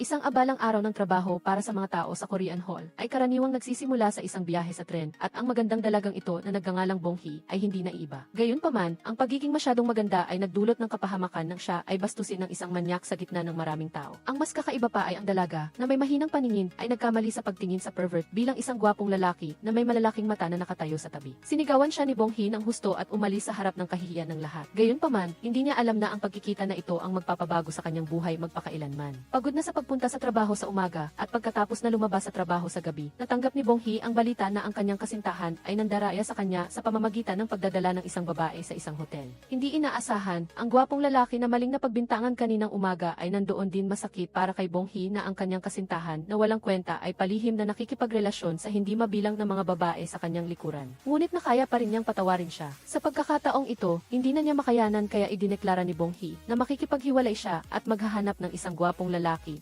Isang abalang araw ng trabaho para sa mga tao sa Korean Hall ay karaniwang nagsisimula sa isang biyahe sa tren at ang magandang dalagang ito na nagngangalang Bonghi ay hindi naiba. Gayunpaman, ang pagiging masyadong maganda ay nagdulot ng kapahamakan nang siya ay bastusin ng isang manyak sa gitna ng maraming tao. Ang mas kakaiba pa ay ang dalaga na may mahinang paningin ay nagkamali sa pagtingin sa pervert bilang isang gwapong lalaki na may malalaking mata na nakatayo sa tabi. Sinigawan siya ni Bonghi ng husto at umalis sa harap ng kahihiyan ng lahat. Gayunpaman, hindi niya alam na ang pagkikita na ito ang magpapabago sa kanyang buhay magpakailanman. Pagod na sa pagpunta sa trabaho sa umaga at pagkatapos na lumabas sa trabaho sa gabi, natanggap ni Bonghi ang balita na ang kanyang kasintahan ay nandaraya sa kanya sa pamamagitan ng pagdadala ng isang babae sa isang hotel. Hindi inaasahan, ang gwapong lalaki na maling napagbintangan kaninang umaga ay nandoon din masakit para kay Bonghi na ang kanyang kasintahan na walang kwenta ay palihim na nakikipagrelasyon sa hindi mabilang na mga babae sa kanyang likuran. Ngunit nakaya pa rin niyang patawarin siya. Sa pagkakataong ito, hindi na niya makayanan kaya idineklara ni Bonghi na makikipaghiwalay siya at maghahanap ng isang gwapong lalaki